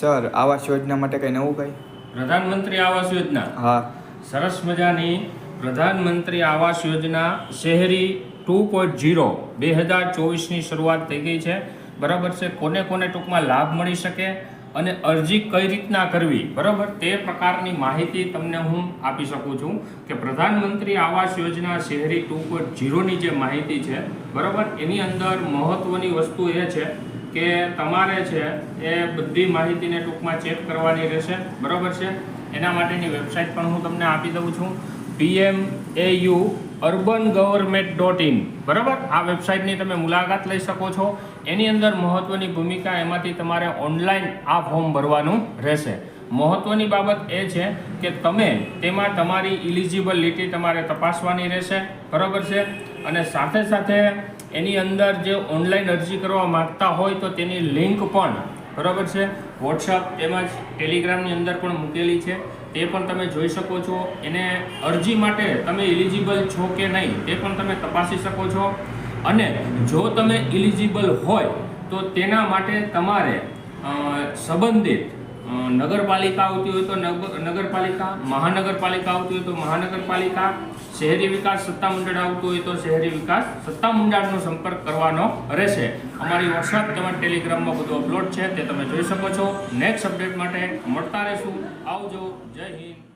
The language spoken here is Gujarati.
સર આવાસ યોજના માટે કંઈ નવું કંઈ? પ્રધાનમંત્રી આવાસ યોજના? હા. સરસ મજાની પ્રધાનમંત્રી આવાસ યોજના શહેરી ટુ પોઈન્ટ જીરો બે હજાર ચોવીસની શરૂઆત થઈ ગઈ છે. બરાબર છે? કોને કોને ટૂંકમાં લાભ મળી શકે? અને અરજી કઈ રીતના કરવી? બરાબર? તે પ્રકારની માહિતી તમને હું આપી શકું છું કે પ્રધાનમંત્રી આવાસ યોજના શહેરી ટુ પોઈન્ટ જે માહિતી છે, બરાબર? એની અંદર મહત્વની વસ્તુ એ છે કે તમારે છે એ બધી માહિતીને ટૂંકમાં ચેક કરવાની રહેશે, બરાબર છે? એના માટેની વેબસાઇટ પણ હું તમને આપી દઉં છું. PM AU urban government dot in બરાબર? આ વેબસાઇટની તમે મુલાકાત લઈ શકો છો. એની અંદર મહત્વની ભૂમિકા એમાંથી તમારે ઓનલાઈન આ ફોર્મ ભરવાનું રહેશે. મહત્વની બાબત એ છે કે તમે તેમાં તમારી ઇલિજિબિલિટી તમારે તપાસવાની રહેશે. બરાબર છે? અને સાથે સાથે એની અંદર જે ઓનલાઈન અરજી કરવા માંગતા હોય તો તેની લિંક પણ બરાબર છે? વોટ્સઅપ તેમજ ટેલિગ્રામની અંદર પણ મૂકેલી છે. તે પણ તમે જોઈ શકો છો. એને અરજી માટે તમે ઇલિજિબલ છો કે નહીં, તે પણ તમે તપાસી શકો છો. અને જો તમે ઇલિજિબલ હોય, તો તેના માટે તમારે સંબંધિત નગરપાલિકા આવતી હોય તો નગ- નગરપાલિકા, મહાનગરપાલિકા આવતી હોય તો મહાનગરપાલિકા, શહેરી વિકાસ સત્તામંડળ આવતું હોય તો શહેરી વિકાસ સત્તામંડળનો સંપર્ક કરવાનો રહેશે. અમારી વોટ્સઅપ તેમજ ટેલિગ્રામમાં બધું અપલોડ છે, તે તમે જોઈ શકો છો. નેક્સ્ટ અપડેટ માટે મળતા રહેશું. આવજો. જય હિન્દ.